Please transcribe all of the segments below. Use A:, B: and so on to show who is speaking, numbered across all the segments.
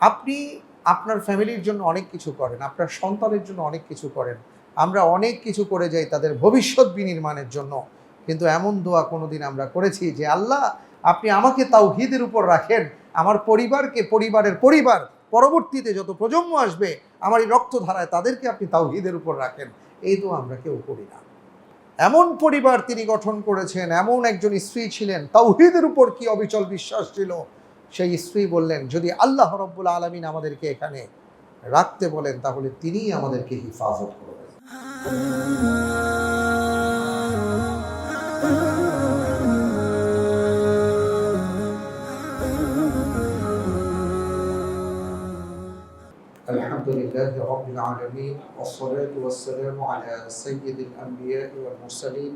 A: আপনি আপনার ফ্যামিলির জন্য অনেক কিছু করেন, আপনার সন্তানের জন্য অনেক কিছু করেন। আমরা অনেক কিছু করে যাই তাদের ভবিষ্যৎ বিনির্মাণের জন্য। কিন্তু এমন দোয়া কোনোদিন আমরা করেছি যে, আল্লাহ, আপনি আমাকে তাওহিদের উপর রাখেন। আমার পরিবারকে, পরিবারের পরিবার, পরবর্তীতে যত প্রজন্ম আসবে, আমার এই রক্তধারায় তাদেরকে আপনি তাওহিদের উপর রাখেন। এই দোয়া আমরা কেউ করি না। এমন পরিবার তিনি গঠন করেছেন, এমন একজন স্ত্রী ছিলেন তাও তাওহিদের উপর কি অবিচল বিশ্বাস ছিল? সেই স্ত্রী বললেন যদি আল্লাহ রব্বুল আলমিন আমাদেরকে এখানে রাখতে বলেন তাহলে তিনিই আমাদেরকে হিফাজত করবেন الحمد لله رب العالمين والصلاة والسلام على سيد الأنبياء والمرسلين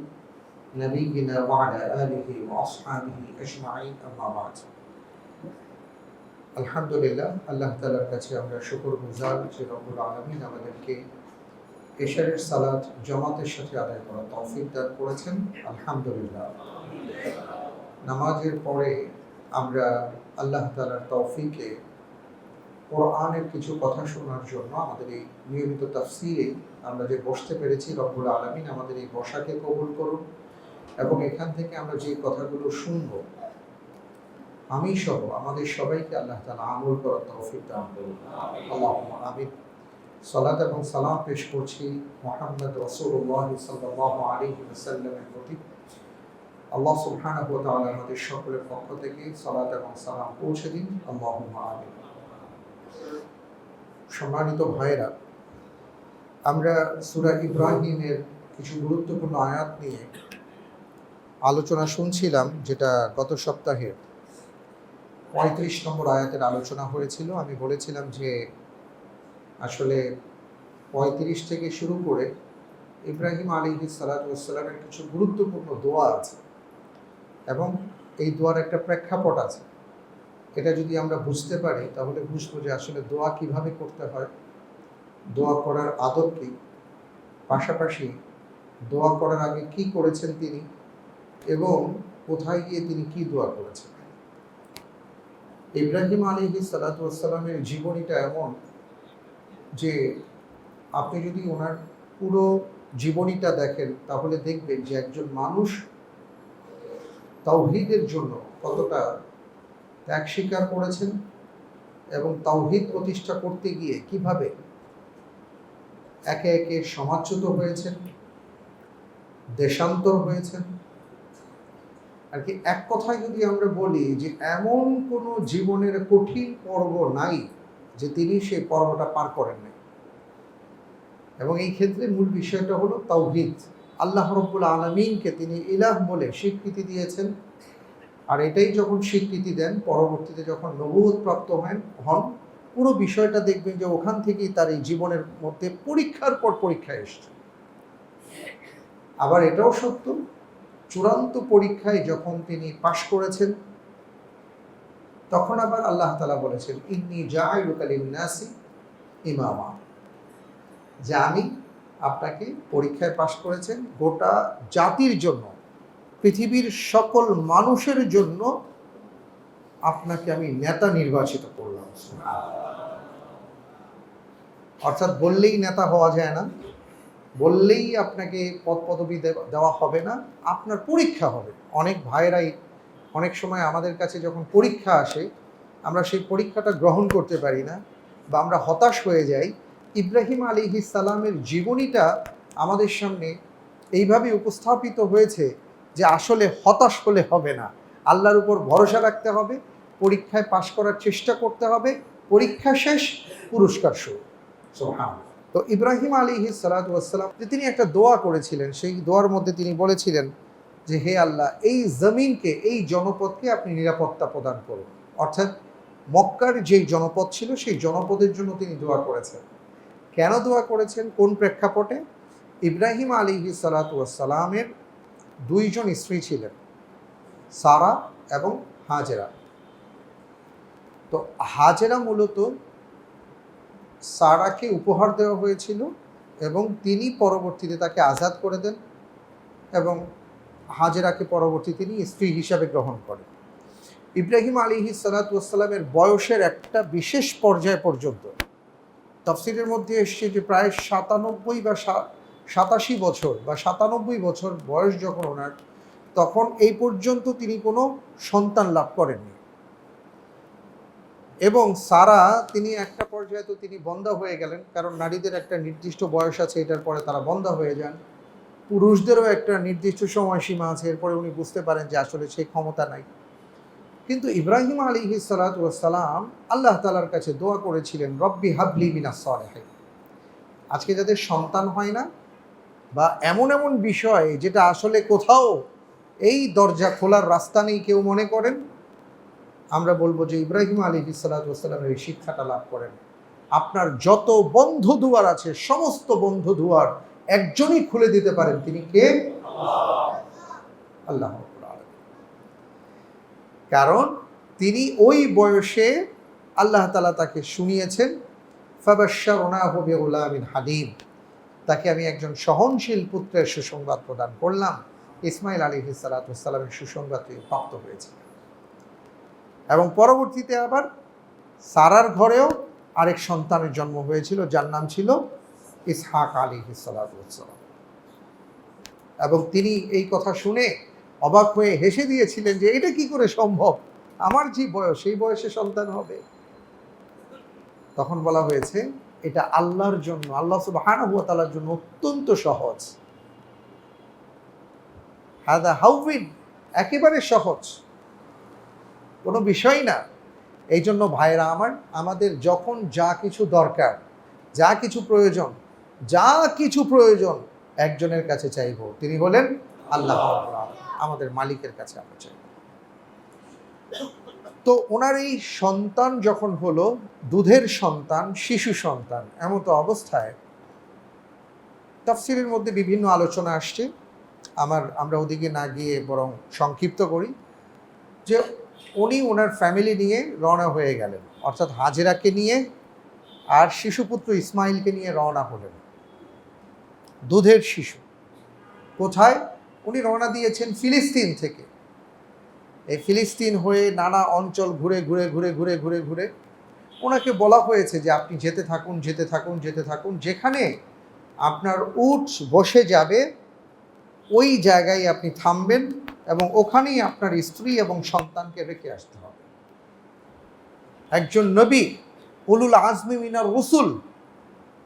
A: نبينا وعلى آله وأصحابه أجمعين أما بعد আলহামদুলিল্লাহ, আল্লাহ তালার কাছে আমরা শুকর গুজার যে রব্বুল আলমিন আমাদেরকে এশারের সালাদ জমাতের সাথে আদায় করা তৌফিক দান করেছেন। আলহামদুলিল্লাহ। নামাজের পরে আমরা আল্লাহ তালার তৌফিকে কোরআনের কিছু কথা শোনার জন্য আমাদের এই নিয়মিত তাফসিরে আমরা যে বসতে পেরেছি, রব্বুল আলমিন আমাদের এই বসাকে কবুল করুন এবং এখান থেকে আমরা যে কথাগুলো শুনব আমি সহ আমাদের সবাইকে আল্লাহ তালা আমল করার তৌফিক দান করুন। আল্লাহ আমিন। সালাত এবং সালাম পেশ করছি মোহাম্মদ রসুল্লাহ সাল্লাহ আলী সাল্লামের প্রতি। আল্লাহ তাআলা আমাদের সকলের পক্ষ থেকে সালাত এবং সালাম পৌঁছে দিন। আল্লাহুম্মা আমিন। সম্মানিত ভাইরা আমরা সূরা ইব্রাহিমের কিছু গুরুত্বপূর্ণ আয়াত নিয়ে আলোচনা শুনছিলাম, যেটা গত সপ্তাহে পঁয়ত্রিশ নম্বর আয়াতের আলোচনা হয়েছিল। আমি বলেছিলাম যে আসলে পঁয়ত্রিশ থেকে শুরু করে ইব্রাহিম আলী সালাতামের কিছু গুরুত্বপূর্ণ দোয়া আছে এবং এই দোয়ার একটা প্রেক্ষাপট আছে। এটা যদি আমরা বুঝতে পারি, তাহলে বুঝব যে আসলে দোয়া কীভাবে করতে হয়, দোয়া করার আদব কি, পাশাপাশি দোয়া করার আগে কি করেছেন তিনি এবং কোথায় গিয়ে তিনি কি দোয়া করেছেন। ইব্রাহিম আলী সালাতামের জীবনীটা এমন যে আপনি যদি ওনার পুরো জীবনীটা দেখেন, তাহলে দেখবেন যে একজন মানুষ তাওহিদের জন্য কতটা ত্যাগ স্বীকার করেছেন এবং তাওহিদ প্রতিষ্ঠা করতে গিয়ে কীভাবে একে একে সমাজচ্যুত হয়েছেন, দেশান্তর হয়েছেন আর কি, এক কথায় যদি আমরা বলি যে এমন কোনো জীবনের কঠিন পর্ব নাই যে তিনি সেই পর্বটা পার করেন নাই। এবং এই ক্ষেত্রে মূল বিষয়টা হলো তাওহিদ। আল্লাহ রব্বুল আলমিনকে তিনি ইলাহ বলে স্বীকৃতি দিয়েছেন। আর এটাই যখন স্বীকৃতি দেন, পরবর্তীতে যখন নবুদ প্রাপ্ত হন হন, পুরো বিষয়টা দেখবেন যে ওখান থেকেই তার এই জীবনের মধ্যে পরীক্ষার পর পরীক্ষা এসছে। আবার এটাও সত্য চূড়ান্ত পরীক্ষায় যখন তিনি পাশ করেছেন, তখন আবার আল্লাহ তালা বলেছেন, ইন্নি জাহাইলুকালিনাসি ইমামা। যে আমি আপনাকে পরীক্ষায় পাশ করেছেন, গোটা জাতির জন্য, পৃথিবীর সকল মানুষের জন্য আপনাকে আমি নেতা নির্বাচিত করলাম। অর্থাৎ বললেই নেতা হওয়া যায় না। বললেই আপনাকে পদ পদবি দেওয়া হবে না, আপনার পরীক্ষা হবে। অনেক ভাইরাই অনেক সময় আমাদের কাছে যখন পরীক্ষা আসে, আমরা সেই পরীক্ষাটা গ্রহণ করতে পারি না বা আমরা হতাশ হয়ে যাই, ইব্রাহিম আলী সালামের জীবনীটা আমাদের সামনে এইভাবে উপস্থাপিত হয়েছে যে আসলে হতাশ হলে হবে না। আল্লাহর উপর ভরসা রাখতে হবে, পরীক্ষায় পাশ করার চেষ্টা করতে হবে, পরীক্ষা শেষ, পুরস্কার শুরু। তো ইব্রাহিম আলী সালাতাম তিনি একটা দোয়া করেছিলেন, সেই দোয়ার মধ্যে তিনি বলেছিলেন যে, হে আল্লাহ, এই জমিনকে, এই জনপদকে আপনি নিরাপত্তা প্রদান করুন। অর্থাৎ মক্কার যেই জনপদ ছিল, সেই জনপদের জন্য তিনি দোয়া করেছেন। কেন দোয়া করেছেন? কোন প্রেক্ষাপটে? ইব্রাহিম আলী সালাতামের দুইজন স্ত্রী ছিলেন, সারা এবং হাজেরা। তো হাজেরা মূলত সারাকে উপহার দেওয়া হয়েছিল এবং তিনি পরবর্তীতে তাকে আজাদ করে দেন এবং হাজেরাকে পরবর্তী তিনি স্ত্রী হিসাবে গ্রহণ করেন। ইব্রাহিম আলী সালাতামের বয়সের একটা বিশেষ পর্যায় পর্যন্ত তফসিলের মধ্যে এসছে যে প্রায় সাতানব্বই বা সাতাশি বছর বা সাতানব্বই বছর বয়স যখন ওনার, তখন এই পর্যন্ত তিনি কোনো সন্তান লাভ করেননি। এবং সারা তিনি একটা পর্যায়ে তো তিনি বন্ধা হয়ে গেলেন, কারণ নারীদের একটা নির্দিষ্ট বয়স আছে, এটার পরে তারা বন্ধা হয়ে যান। পুরুষদেরও একটা নির্দিষ্ট সময়সীমা আছে, এরপরে উনি বুঝতে পারেন যে আসলে সেই ক্ষমতা নাই। কিন্তু ইব্রাহিম আলী সালাম আল্লাহ তালার কাছে দোয়া করেছিলেন, রব্বি হাবলি মিনা সলেহাই আজকে যাদের সন্তান হয় না, বা এমন এমন বিষয় যেটা আসলে কোথাও এই দরজা খোলার রাস্তা নেই কেউ মনে করেন আমরা বলব যে ইব্রাহিম আলী সালাতামের এই শিক্ষাটা লাভ করেন। আপনার যত বন্ধ দুয়ার আছে, সমস্ত বন্ধ দুয়ার একজনই খুলে দিতে পারেন। তিনি কে? আল্লাহ কারণ তিনি ওই বয়সে আল্লাহ তালা তাকে শুনিয়েছেন বিগুলামিন হালিম। তাকে আমি একজন সহনশীল পুত্রের সুসংবাদ প্রদান করলাম। ইসমাইল আলী সালাতামের সুসংবাদ প্রাপ্ত হয়েছে। এবং পরবর্তীতে আবার সারার ঘরেও আরেক সন্তানের জন্ম হয়েছিল, যার নাম ছিল ইসহাক আলী সালাতাম এবং তিনি এই কথা শুনে অবাক হয়ে হেসে দিয়েছিলেন যে, এটা কি করে সম্ভব? আমার যে বয়স, সেই বয়সে সন্তান হবে? তখন বলা হয়েছে, এটা আল্লাহর জন্য, আল্লাহ তাআলার জন্য অত্যন্ত সহজ। হাদা হাউবিন একেবারে সহজ। কোনো বিষয় না। এই জন্য ভাইরা আমার আমাদের যখন যা কিছু দরকার যা কিছু প্রয়োজন যা কিছু প্রয়োজন একজনের কাছে চাইব। তিনি বলেন আল্লাহ আমাদের মালিকের কাছে আমরা চাইব তো ওনার এই সন্তান যখন হলো দুধের সন্তান শিশু সন্তান এমত অবস্থায় তাফসিরের মধ্যে বিভিন্ন আলোচনা আসছে। আমার আমরা ওদিকে না গিয়ে বরং সংক্ষিপ্ত করি যে উনি ওনার ফ্যামিলি নিয়ে রওনা হয়ে গেলেন। অর্থাৎ হাজেরাকে নিয়ে আর শিশুপুত্র ইসমাইলকে নিয়ে রওনা হলেন। দুধের শিশু। কোথায়? উনি রওনা দিয়েছেন ফিলিস্তিন থেকে। এই ফিলিস্তিন হয়ে নানা অঞ্চল ঘুরে ঘুরে ঘুরে ঘুরে ঘুরে ঘুরে ওনাকে বলা হয়েছে যে আপনি যেতে থাকুন যেতে থাকুন যেতে থাকুন। যেখানে আপনার উট বসে যাবে, ওই জায়গায় আপনি থামবেন। এবং ওখানেই আপনার স্ত্রী এবং সন্তানকে রেখে আসতে হবে। একজন নবী, উলুল আজমি মিনার রসুল,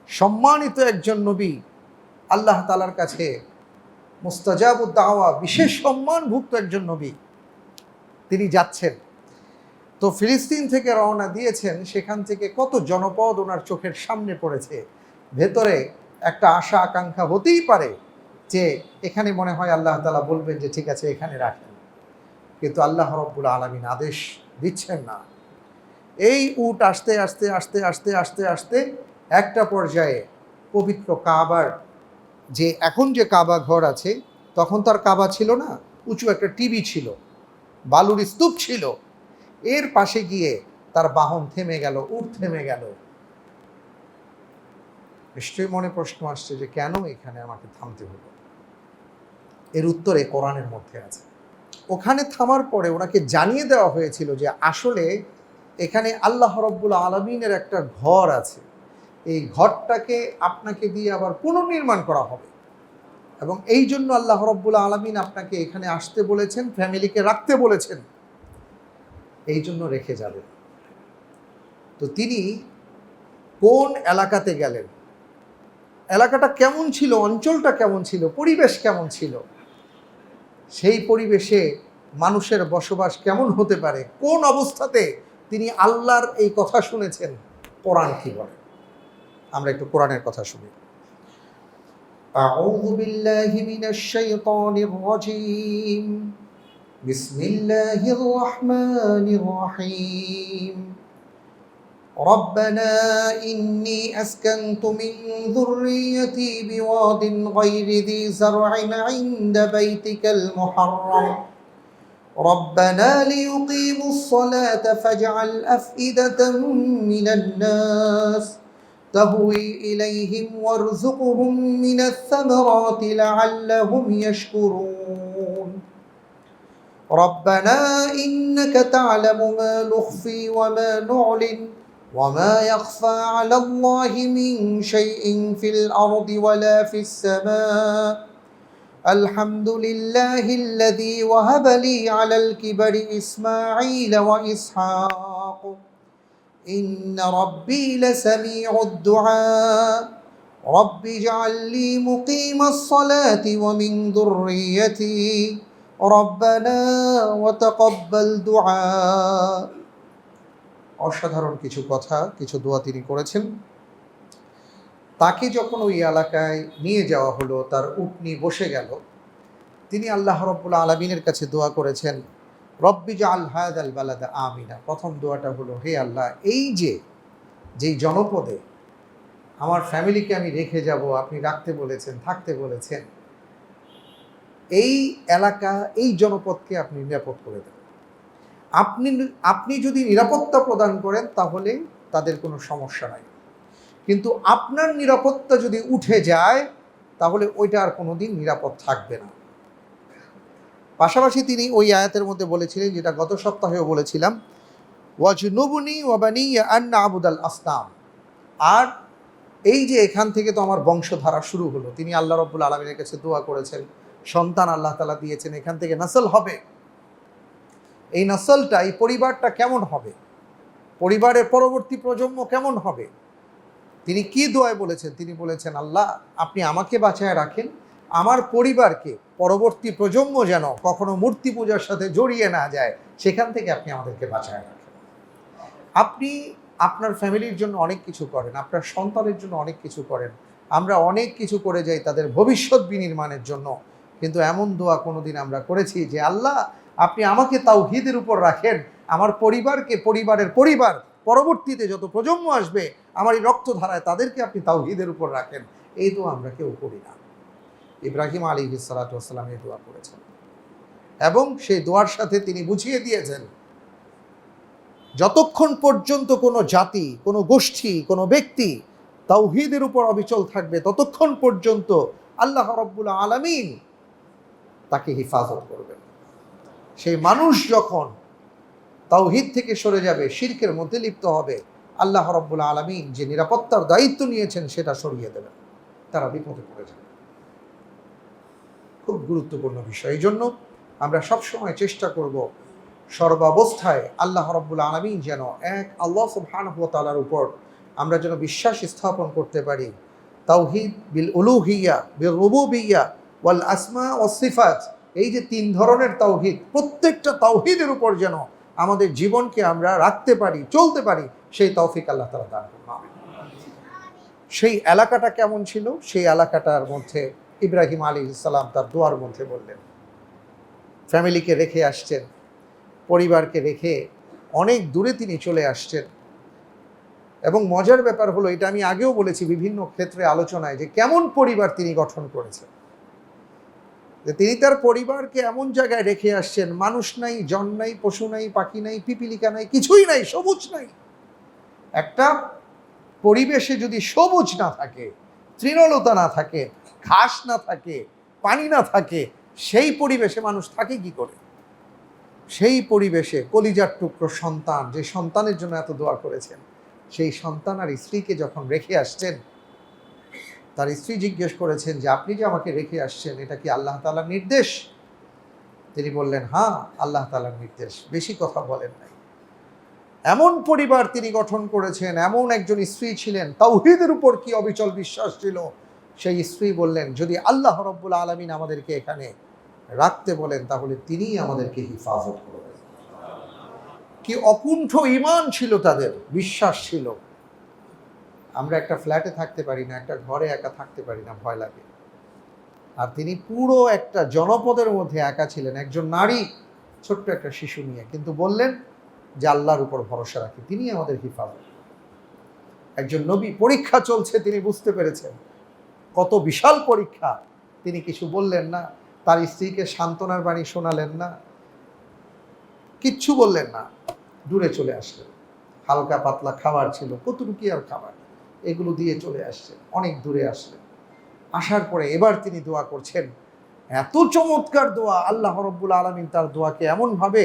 A: সম্মানিত একজন নবী, আল্লাহ তালার কাছে মুস্তাজাবুদ্দাওয়া বিশেষ সম্মানভুক্ত একজন নবী, তিনি যাচ্ছেন। তো ফিলিস্তিন থেকে রওনা দিয়েছেন, সেখান থেকে কত জনপদ ওনার চোখের সামনে পড়েছে। ভেতরে একটা আশা আকাঙ্ক্ষা হতেই পারে যে এখানে মনে হয় আল্লাহ তালা বলবেন যে, ঠিক আছে, এখানে রাখেন। কিন্তু আল্লাহ রব্বুল আলমিন আদেশ দিচ্ছেন না। এই উট আসতে আসতে আসতে আসতে আসতে আসতে একটা পর্যায়ে পবিত্র কাবার যে, এখন যে কাবা ঘর আছে, তখন তার কাবা ছিল না, উঁচু একটা টিভি ছিল, বালুর স্তূপ ছিল। এর পাশে গিয়ে তার বাহন থেমে গেল, উট থেমে গেল। নিশ্চয়ই মনে প্রশ্ন আসছে যে, কেন এখানে আমাকে থামতে হলো? এর উত্তরে কোরআনের মধ্যে আছে। ওখানে থামার পরে ওনাকে জানিয়ে দেওয়া হয়েছিল যে আসলে এখানে আল্লাহ রব্বুল আলমিনের একটা ঘর আছে। এই ঘরটাকে আপনাকে দিয়ে আবার পুনর্নির্মাণ করা হবে। এবং এই জন্য আল্লাহ রব্বুল আলমিন আপনাকে এখানে আসতে বলেছেন, ফ্যামিলিকে রাখতে বলেছেন। এই জন্য রেখে যাবেন। তো তিনি কোন এলাকাতে গেলেন? এলাকাটা কেমন ছিল? অঞ্চলটা কেমন ছিল? পরিবেশ কেমন ছিল? সেই পরিবেশে মানুষের বসবাস কেমন হতে পারে কোন অবস্থাতে তিনি আল্লাহর এই কথা শুনেছেন কোরআন কি বলে আমরা একটু কোরআনের কথা শুনি أعوذ بالله من الشيطان الرجيم بسم الله الرحمن الرحيم ربنا إني أسكنت من ذريتي بواد غير ذي زرع عند بيتك المحرم. ربنا ليقيموا الصلاة فاجعل أفئدة من الناس. تهوي إليهم وارزقهم من الثمرات لعلهم يشكرون. ربنا إنك تعلم ما نخفي وما نعلن. وما يخفى على الله من شيء في الأرض ولا في السماء الحمد لله الذي وهب لي على الكبر إسماعيل وإسحاق إن ربي لسميع الدعاء رب اجعل لي مقيم الصلاة ومن ذريتي ربنا وتقبل دعاء অসাধারণ কিছু কথা, কিছু দোয়া তিনি করেছেন। তাকে যখন ওই এলাকায় নিয়ে যাওয়া হলো, তার উটনি বসে গেল। তিনি আল্লাহ রব্বুল আলমিনের কাছে দোয়া করেছেন, রব্বি জা আল বালাদা আমিনা। প্রথম দোয়াটা হলো, হে আল্লাহ, এই যে, যেই জনপদে আমার ফ্যামিলিকে আমি রেখে যাব, আপনি রাখতে বলেছেন, থাকতে বলেছেন, এই এলাকা, এই জনপদকে আপনি নিরাপদ করে দেন। আপনি আপনি যদি নিরাপত্তা প্রদান করেন, তাহলে তাদের কোনো সমস্যা নাই। কিন্তু আপনার নিরাপত্তা যদি উঠে যায়, তাহলে ওইটা আর কোনোদিন নিরাপদ থাকবে না। পাশাপাশি তিনি ওই আয়াতের মধ্যে বলেছিলেন, যেটা গত সপ্তাহেও বলেছিলাম, ওয়াজনুবনি ওয়াবানি আন্না আবুদাল আসলাম আর এই যে এখান থেকে তো আমার বংশধারা শুরু হলো, তিনি আল্লাহ রব্বুল আলমিনের কাছে দোয়া করেছেন, সন্তান আল্লাহ তালা দিয়েছেন, এখান থেকে নাসল হবে। এই নাসলটা, এই পরিবারটা কেমন হবে? পরিবারের পরবর্তী প্রজন্ম কেমন হবে? তিনি কি দোয়ায় বলেছেন? তিনি বলেছেন, আল্লাহ, আপনি আমাকে বাঁচায় রাখেন। আমার পরিবারকে পরবর্তী প্রজন্ম যেন কখনো মূর্তি পূজার সাথে জড়িয়ে না যায়, সেখান থেকে আপনি আমাদেরকে বাঁচায় রাখেন। আপনি আপনার ফ্যামিলির জন্য অনেক কিছু করেন, আপনার সন্তানের জন্য অনেক কিছু করেন। আমরা অনেক কিছু করে যাই তাদের ভবিষ্যৎ বিনির্মাণের জন্য। কিন্তু এমন দোয়া কোনোদিন আমরা করেছি যে, আল্লাহ আপনি আমাকে তাও হিদের উপর রাখেন। আমার পরিবারকে, পরিবারের পরিবার, পরবর্তীতে যত প্রজন্ম আসবে, আমার এই রক্তধারায় তাদেরকে আপনি তাও হিদের উপর রাখেন। এই দোয়া আমরা কেউ করি না। ইব্রাহিম আলী সালাতাম এই দোয়া করেছেন। এবং সেই দোয়ার সাথে তিনি বুঝিয়ে দিয়েছেন, যতক্ষণ পর্যন্ত কোনো জাতি, কোনো গোষ্ঠী, কোনো ব্যক্তি তাওহিদের উপর অবিচল থাকবে, ততক্ষণ পর্যন্ত আল্লাহ রব্বুল আলমিন তাকে হিফাজত করবেন। সেই মানুষ যখন তাওহিদ থেকে সরে যাবে, শিরকের মধ্যে লিপ্ত হবে, আল্লাহ রব্বুল আলমিন যে নিরাপত্তার দায়িত্ব নিয়েছেন সেটা সরিয়ে দেবেন। তারা বিপদে পড়ে যাবে। খুব গুরুত্বপূর্ণ বিষয়। এই জন্য আমরা সবসময় চেষ্টা করব সর্বাবস্থায় আল্লাহ রব্বুল আলমিন যেন এক আল্লাহ সুবহানহতালার উপর আমরা যেন বিশ্বাস স্থাপন করতে পারি। তাওহিদ বিল উলুহিয়া, বিল রুবুবিয়া, ওয়াল আসমা ও সিফাত এই যে তিন ধরনের তাওহিদ, প্রত্যেকটা তাওহিদের উপর যেন আমাদের জীবনকে আমরা রাখতে পারি, চলতে পারি, সেই তৌফিক আল্লাহ তালা দান সেই এলাকাটা কেমন ছিল? সেই এলাকাটার মধ্যে ইব্রাহিম আলী ইসলাম তার দোয়ার মধ্যে বললেন, ফ্যামিলিকে রেখে আসছেন, পরিবারকে রেখে অনেক দূরে তিনি চলে আসছেন। এবং মজার ব্যাপার হলো, এটা আমি আগেও বলেছি বিভিন্ন ক্ষেত্রে আলোচনায় যে কেমন পরিবার তিনি গঠন করেছেন। যে তিনি তার পরিবারকে এমন জায়গায় রেখে আসছেন, মানুষ নাই, জন নাই, পশু নাই, পাখি নাই, পিপিলিকা নাই, কিছুই নাই, সবুজ নাই। একটা পরিবেশে যদি সবুজ না থাকে, তৃণলতা না থাকে, ঘাস না থাকে, পানি না থাকে, সেই পরিবেশে মানুষ থাকে কি করে? সেই পরিবেশে কলিজার টুকরো সন্তান, যে সন্তানের জন্য এত দোয়া করেছেন, সেই সন্তান আর স্ত্রীকে যখন রেখে আসছেন তার স্ত্রী জিজ্ঞেস করেছেন যে, আপনি যে আমাকে রেখে আসছেন, এটা কি আল্লাহ তালার নির্দেশ? তিনি বললেন হ্যাঁ আল্লাহ তালার নির্দেশ, বেশি কথা বলেন নাই। এমন পরিবার তিনি গঠন করেছেন, এমন একজন স্ত্রী ছিলেন, তাওহিদের উপর কি অবিচল বিশ্বাস ছিল? সেই স্ত্রী বললেন, যদি আল্লাহ রব্বুল আলমিন আমাদেরকে এখানে রাখতে বলেন, তাহলে তিনিই আমাদেরকে হিফাজত করবেন। কি অকুণ্ঠ ইমান ছিল তাদের, বিশ্বাস ছিল। আমরা একটা ফ্ল্যাটে থাকতে পারি না, একটা ঘরে একা থাকতে পারি না, ভয় লাগে। আর তিনি পুরো একটা জনপদের মধ্যে একা ছিলেন, একজন নারী, ছোট্ট একটা শিশু নিয়ে। কিন্তু বললেন যে আল্লাহর উপর ভরসা রাখি তিনি আমাদের হিফাজত। একজন নবী, পরীক্ষা চলছে, তিনি বুঝতে পেরেছেন। কত বিশাল পরীক্ষা। তিনি কিছু বললেন না, তার স্ত্রীকে সান্ত্বনার বাণী শোনালেন না, কিচ্ছু বললেন না। দূরে চলে আসলেন। হালকা পাতলা খাবার ছিল কতটুকু আর খাবার? এগুলো দিয়ে চলে আসছেন, অনেক দূরে আসলেন আসার পরে এবার তিনি দোয়া করছেন, এত চমৎকার দোয়া, আল্লাহ রব্বুল আলমিন তার দোয়াকে এমনভাবে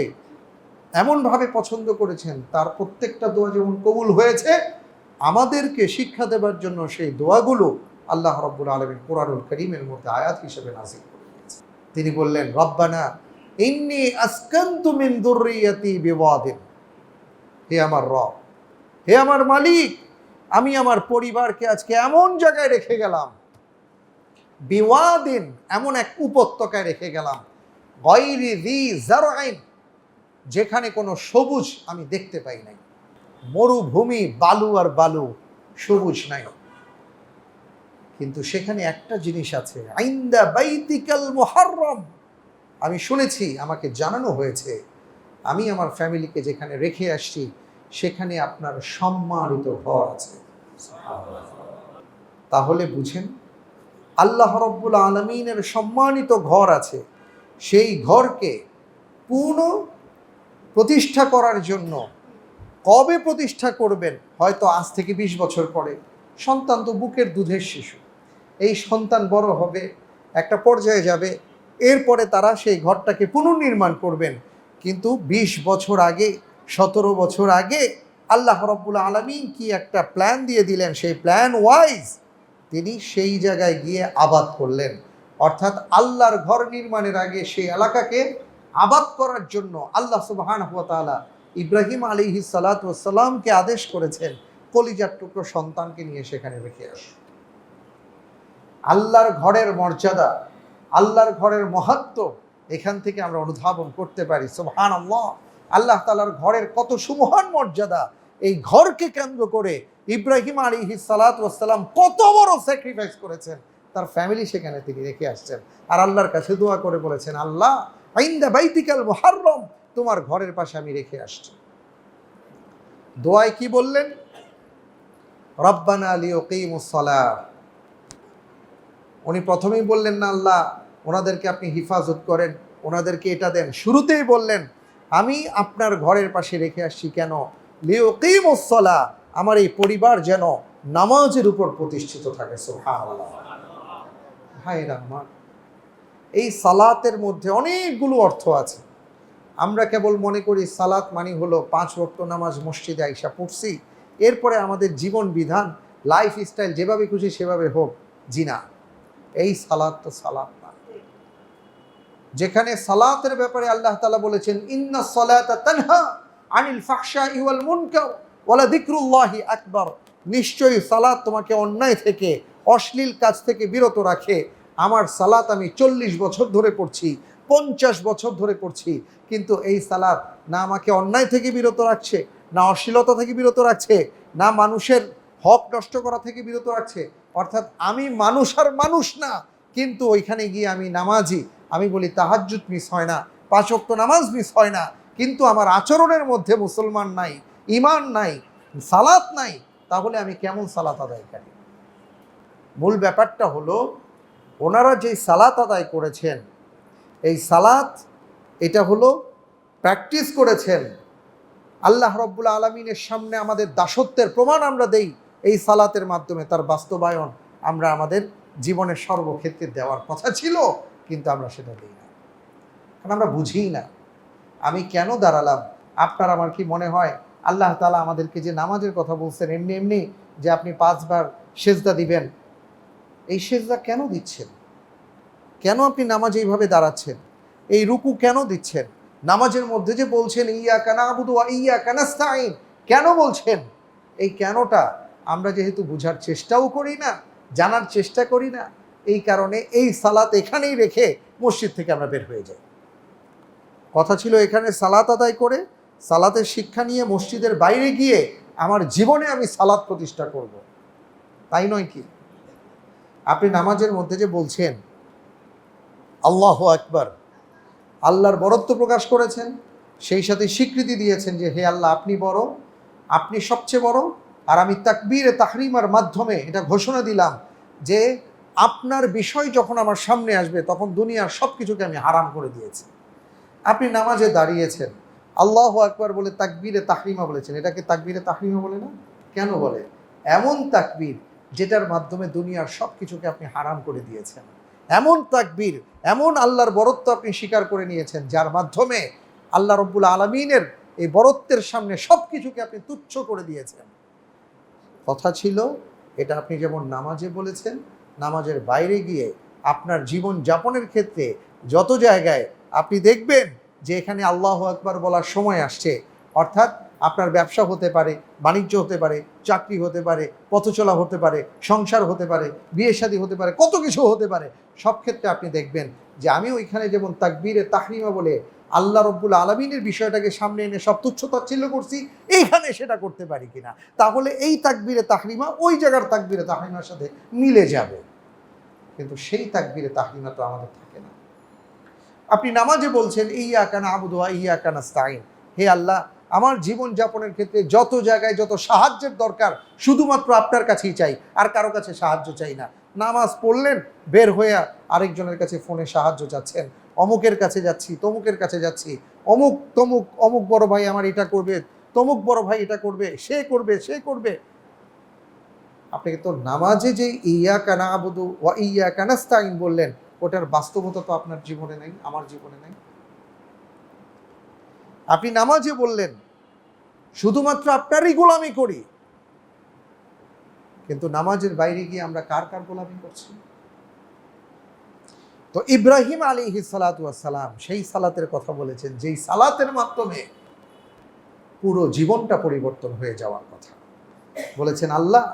A: এমনভাবে পছন্দ করেছেন, তার প্রত্যেকটা দোয়া যেমন কবুল হয়েছে, আমাদেরকে শিক্ষা দেবার জন্য সেই দোয়াগুলো আল্লাহ রব্বুল আলমিন কোরআনুল করিমের মধ্যে আয়াত হিসেবে নাজিল করে। তিনি বললেন, রব্বানা ইন্নি আসকান্তু দুররিয়াতি বিওয়াদিন হে আমার রব, হে আমার মালিক আমি আমার পরিবারকে আজকে এমন জায়গায় রেখে গেলাম। বিওয়াদিন এমন এক উপত্যকায় রেখে গেলাম। গৈরি দি জারাইন যেখানে কোনো সবুজ আমি দেখতে পাই নাই। মরুভূমি বালু আর বালু, সবুজ নাই। কিন্তু সেখানে একটা জিনিস আছে, আইন্দা বাইতিকাল মুহাররম। আমি শুনেছি, আমাকে জানানো হয়েছে। আমি আমার ফ্যামিলিকে যেখানে রেখে আসছি সেখানে আপনার সম্মানিত ঘর আছে। তাহলে বুঝেন, আল্লাহ রব্বুল আলমিনের সম্মানিত ঘর আছে। সেই ঘরকে পূর্ণ প্রতিষ্ঠা করার জন্য কবে প্রতিষ্ঠা করবেন? হয়তো আজ থেকে বিশ বছর পরে। সন্তান তো বুকের দুধের শিশু। এই সন্তান বড় হবে, একটা পর্যায়ে যাবে। এরপরে তারা সেই ঘরটাকে পুনর্নির্মাণ করবেন। কিন্তু বিশ বছর আগে সতেরো বছর আগে আল্লাহ রব্বুল আলমিন কি একটা প্ল্যান দিয়ে দিলেন? সেই প্ল্যান ওয়াইজ তিনি সেই জায়গায় গিয়ে আবাদ করলেন। অর্থাৎ আল্লাহর ঘর নির্মাণের আগে সেই এলাকাকে আবাদ করার জন্য আল্লাহ সুবাহান তাআলা ইব্রাহিম আলী সালাতামকে আদেশ করেছেন, কলিজার টুকরো সন্তানকে নিয়ে সেখানে রেখে আস। আল্লাহর ঘরের মর্যাদা, আল্লাহর ঘরের মহত্ব এখান থেকে আমরা অনুধাবন করতে পারি। সুবহান আল্লাহ আল্লাহ তালার ঘরের কত সুমহান মর্যাদা, এই ঘরকে কেন্দ্র করে ইব্রাহিম আলী সালাতাম কত বড় স্যাক্রিফাইস করেছেন। তার ফ্যামিলি সেখানে তিনি রেখে আসছেন। আর আল্লাহর কাছে দোয়া করে বলেছেন, আল্লাহ, আইন্দা বাইতিকাল মুহাররম, তোমার ঘরের পাশে আমি রেখে আসছি। দোয়ায় কি বললেন? রব্বানা আলী ওকিমুসলা উনি প্রথমেই বললেন, না আল্লাহ, ওনাদেরকে আপনি হিফাজত করেন, ওনাদেরকে এটা দেন। শুরুতেই বললেন আমি আপনার ঘরের পাশে রেখে আসছি কেন? লিওকিমুসলা আমার এই পরিবার যেন নামাজের উপর প্রতিষ্ঠিত থাকে, সুবহানাল্লাহ। ভাই রহমান এই সালাতের মধ্যে অনেকগুলো অর্থ আছে। আমরা কেবল মনে করি সালাত মানি হলো পাঁচ ওয়াক্ত নামাজ মসজিদে আইসা পড়ছি, এরপরে আমাদের জীবন বিধান লাইফ স্টাইল যেভাবে খুশি সেভাবে হোক, জিনা। এই সালাত তো সালাত। না যেখানে সালাতের ব্যাপারে আল্লাহ তালা বলেছেন, ইন্না সালাত তানহা আনিল ফাহশা ইওয়াল মুনকার ওয়ালা দিকরুল্লাহি আকবর। নিশ্চয়ই সালাত তোমাকে অন্যায় থেকে, অশ্লীল কাজ থেকে বিরত রাখে। আমার সালাত আমি চল্লিশ বছর ধরে পড়ছি, পঞ্চাশ বছর ধরে পড়ছি, কিন্তু এই সালাত না আমাকে অন্যায় থেকে বিরত রাখছে, না অশ্লীলতা থেকে বিরত রাখছে, না মানুষের হক নষ্ট করা থেকে বিরত রাখছে। অর্থাৎ আমি মানুষ আর মানুষ না, কিন্তু ওইখানে গিয়ে আমি নামাজি আমি বলি তাহাজ্জুদ মিস হয় না পাঁচ ওয়াক্ত নামাজ মিস হয় না, কিন্তু আমার আচরণের মধ্যে মুসলমান নাই ইমান নাই, সালাত নাই, তাহলে আমি কেমন সালাত আদায়কারী মূল ব্যাপারটা হলো, ওনারা যেই সালাত আদায় করেছেন, এই সালাত, এটা হলো প্র্যাকটিস করেছেন। আল্লাহ রব্বুল আলমিনের সামনে আমাদের দাসত্বের প্রমাণ আমরা দেই, এই সালাতের মাধ্যমে। তার বাস্তবায়ন আমরা আমাদের জীবনের সর্বক্ষেত্রে দেওয়ার কথা ছিল। কিন্তু আমরা সেটা দিই না। কারণ আমরা বুঝিই না। আমি কেন দাঁড়ালাম? আপনার আমার কি মনে হয়? আল্লাহ তালা আমাদেরকে যে নামাজের কথা বলছেন, এমনি এমনি যে আপনি পাঁচবার সেজদা দিবেন, এই সেজদা কেন দিচ্ছেন? কেন আপনি নামাজ এইভাবে দাঁড়াচ্ছেন? এই রুকু কেন দিচ্ছেন? নামাজের মধ্যে যে বলছেন ইয়া কানা আবুদু ইয়া কানাস্তাইন কেন বলছেন? এই কেনটা আমরা যেহেতু বোঝার চেষ্টাও করি না, জানার চেষ্টা করি না এই কারণে এই সালাত এখানেই রেখে মসজিদ থেকে আমরা বের হয়ে যাই। কথা ছিল এখানে সালাত আদায় করে, সালাতের শিক্ষা নিয়ে মসজিদের বাইরে গিয়ে আমার জীবনে আমি সালাত প্রতিষ্ঠা করব। তাই নয় কি? আপনি নামাজের মধ্যে যে বলছেন, আল্লাহ আকবার, আল্লাহর বরত্ব প্রকাশ করেছেন, সেই সাথে স্বীকৃতি দিয়েছেন যে, হে আল্লাহ, আপনি বড়, আপনি সবচেয়ে বড়, আর আমি তাকবীরে তাহরিমার মাধ্যমে এটা ঘোষণা দিলাম যে আপনার বিষয় যখন আমার সামনে আসবে, তখন দুনিয়ার সব কিছুকে আমি হারাম করে দিয়েছি। আপনি নামাজে দাঁড়িয়েছেন, আল্লাহ আকবার বলে তাকবীরে তাহরিমা বলেছেন। এটাকে তাকবীরে তাহরিমা বলে না? কেন বলে? এমন তাকবীর যেটার মাধ্যমে দুনিয়ার সব কিছুকে আপনি হারাম করে দিয়েছেন। এমন তাকবীর, এমন আল্লাহর বরত্ব আপনি স্বীকার করে নিয়েছেন, যার মাধ্যমে আল্লাহ রব্বুল আলমিনের এই বরত্বের সামনে সব কিছুকে আপনি তুচ্ছ করে দিয়েছেন। কথা ছিল, এটা আপনি যেমন নামাজে বলেছেন নামাজের বাইরে গিয়ে আপনার জীবন যাপনের ক্ষেত্রে যত জায়গায় আপনি দেখবেন যে এখানে আল্লাহ আকবার বলার সময় আসছে, অর্থাৎ আপনার ব্যবসা হতে পারে, বাণিজ্য হতে পারে, চাকরি হতে পারে, পথচলা হতে পারে, সংসার হতে পারে, বিয়ে শাদী হতে পারে, কত কিছু হতে পারে, সব ক্ষেত্রে আপনি দেখবেন যে আমি ওইখানে যেমন তাকবীরে তাহরিমা বলে আল্লাহ রব্বুল আলমিনের বিষয়টাকে সামনে এনে সব তুচ্ছ তাচ্ছিল্য করছি, এইখানে সেটা করতে পারি কিনা? তাহলে এই তাকবিরে তাহরিমা ওই জায়গার তাকবিরে তাহরিমার সাথে মিলে যাবে। কিন্তু সেই তাকবিরে তাহরিমা তো আমাদের থাকে না। আপনি নামাজে বলছেন ইয়া কানা আবুদুয়া ইয়া কানা স্তাইন হে আল্লাহ, আমার জীবন যাপনের ক্ষেত্রে যত জায়গায় যত সাহায্যের দরকার, শুধুমাত্র আপনার কাছেই চাই, আর কারও কাছে সাহায্য চাই না। নামাজ পড়লেন, বের হয়ে আরেকজনের কাছে ফোনে সাহায্য চাচ্ছেন। অমুকের কাছে যাচ্ছি, তমুকের কাছে যাচ্ছি। অমুক, তমুক, অমুক বড় ভাই আমার এটা করবে, তমুক বড় ভাই এটা করবে, সে করবে সে করবে। আপনাকে তো নামাজে যে ইয়া কানা আবুদু ওয়া ইয়া কানাস্তাইন বললেন, ওটার বাস্তবতা তো আপনার জীবনে নেই, আমার জীবনে নেই। আপনি নামাজে বললেন, শুধুমাত্র আপনারই গোলামি করি। কিন্তু নামাজের বাইরে গিয়ে আমরা কার কার গোলামি করছি? তো ইব্রাহিম আলী সালাম সেই সালাতের কথা বলেছেন, যেই সালাতের মাধ্যমে পুরো জীবনটা পরিবর্তন হয়ে যাওয়ার কথা। বলেছেন, আল্লাহ,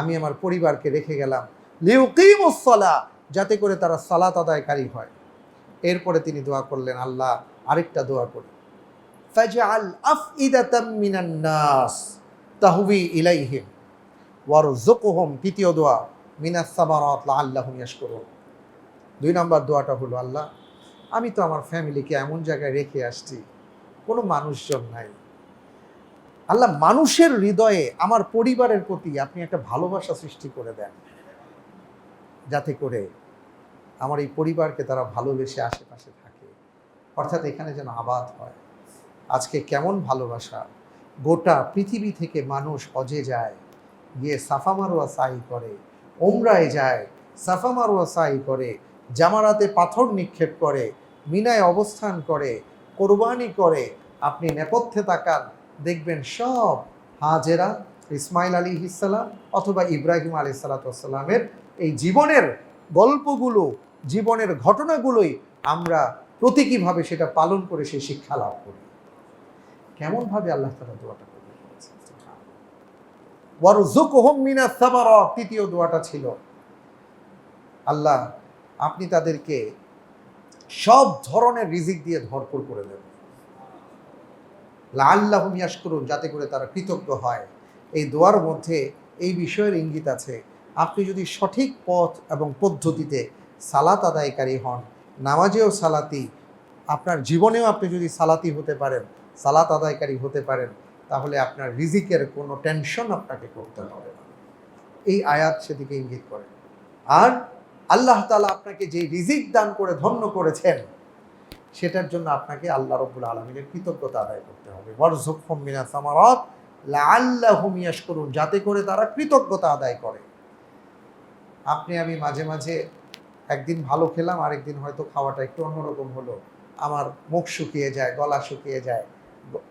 A: আমি আমার পরিবারকে রেখে গেলাম। লিউকিমুসলা যাতে করে তারা সালাত আদায়কারী হয়। এরপরে তিনি দোয়া করলেন, আল্লাহ, আরেকটা দোয়া করি। ফাজআল আফইদাতাম মিনান নাস, তাহবি ইলাইহিম। ওয়ারযুকহুম তৃতীয় দোয়া, মিনাস সামারাত লাআল্লাহুম ইয়াশকুরুন। দুই নম্বর দোয়াটা হলো, আল্লাহ, আমি তো আমার ফ্যামিলিকে এমন জায়গায় রেখে আসছি, কোনো মানুষজন নাই। আল্লাহ, মানুষের হৃদয়ে আমার পরিবারের প্রতি আপনি একটা ভালোবাসা সৃষ্টি করে দেন। যাতে করে আমার এই পরিবারকে তারা ভালোবেসে আশেপাশে থাকে। অর্থাৎ এখানে যেন আবাদ হয়। আজকে কেমন ভালোবাসা। গোটা পৃথিবী থেকে মানুষ অজে যায়। গিয়ে সাফা মারোয়া সাই করে, ওমরায় যায়, সাফা মারোয়া সাই করে, জামারাতে পাথর নিক্ষেপ করে, মিনায় অবস্থান করে, কোরবানি করে, আপনি নেপথ্যে তাকান, দেখবেন সব হাজেরা ইসমাইল আলী ইসালাম অথবা ইব্রাহিম আলী সালাতামের এই জীবনের গল্পগুলো, জীবনের ঘটনাগুলোই আমরা প্রতীকীভাবে সেটা পালন করে সেই শিক্ষা লাভ করি। কেমনভাবে আল্লাহ তালা দোয়াটা ওয়ারজুকহুম মিনাস সামারাত তৃতীয় দোয়াটা ছিল, আল্লাহ আপনি তাদেরকে সব ধরনের রিজিক দিয়ে ভরপুর করে দেবেন। লাল্লাহ মিয়াস করুন যাতে করে তারা কৃতজ্ঞ হয়। এই দোয়ার মধ্যে এই বিষয়ের ইঙ্গিত আছে, আপনি যদি সঠিক পথ এবং পদ্ধতিতে সালাত আদায়কারী হন, নামাজেও সালাতি, আপনার জীবনেও আপনি যদি সালাতি হতে পারেন, সালাত আদায়কারী হতে পারেন তাহলে আপনার রিজিকের কোনো টেনশন আপনাকে করতে হবে না। এই আয়াত সেদিকে ইঙ্গিত করে। আর আল্লাহ তালা আপনাকে যে রিজিক দান করে ধন্য করেছেন, সেটার জন্য আপনাকে আল্লাহ রব্বুল আলমিনের কৃতজ্ঞতা আদায় করতে হবে। সামারত লাল্লাহুম করুন যাতে করে তারা কৃতজ্ঞতা আদায় করে। আপনি, আমি মাঝে মাঝে একদিন ভালো খেলাম, আরেকদিন হয়তো খাওয়াটা একটু অন্যরকম হলো। আমার মুখ শুকিয়ে যায়, গলা শুকিয়ে যায়।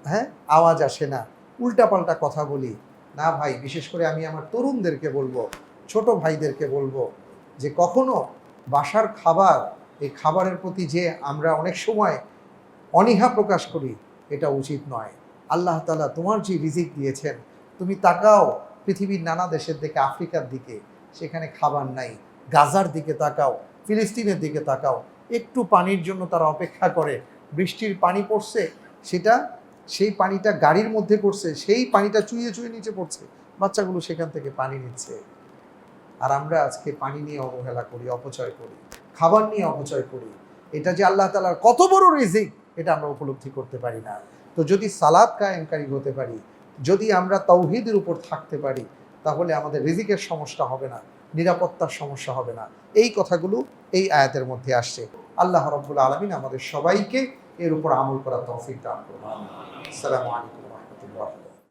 A: হ্যাঁ আওয়াজ আসে না। উল্টাপাল্টা কথা বলি। না ভাই, বিশেষ করে আমি আমার তরুণদেরকে বলব, ছোট ভাইদেরকে বলব যে কখনো বাসার খাবার, এই খাবারের প্রতি যে আমরা অনেক সময় অনীহা প্রকাশ করি, এটা উচিত নয়। আল্লাহ তালা তোমার যে রিজিক দিয়েছেন, তুমি তাকাও পৃথিবীর নানা দেশের দিকে, আফ্রিকার দিকে, সেখানে খাবার নাই। গাজার দিকে তাকাও, ফিলিস্তিনের দিকে তাকাও। একটু পানির জন্য তারা অপেক্ষা করে। বৃষ্টির পানি পড়ছে, সেটা সেই পানিটা গাড়ির মধ্যে পড়ছে, সেই পানিটা চুইয়ে চুইয়ে নিচে পড়ছে, বাচ্চাগুলো সেখান থেকে পানি নিচ্ছে। আর আমরা আজকে পানি নিয়ে অবহেলা করি, অপচয় করি, খাবার নিয়ে অপচয় করি। এটা যে আল্লাহ তালার কত বড় রিজিক, এটা আমরা উপলব্ধি করতে পারি না। তো যদি সালাদ কায়েমকারী হতে পারি, যদি আমরা তৌহিদের উপর থাকতে পারি, তাহলে আমাদের রিজিকের সমস্যা হবে না, নিরাপত্তার সমস্যা হবে না। এই কথাগুলো এই আয়াতের মধ্যে আসছে। আল্লাহ রব্বুল আলমিন আমাদের সবাইকে এর উপর আমল করা তৌফিক দান করুন। আসসালামু আলাইকুম।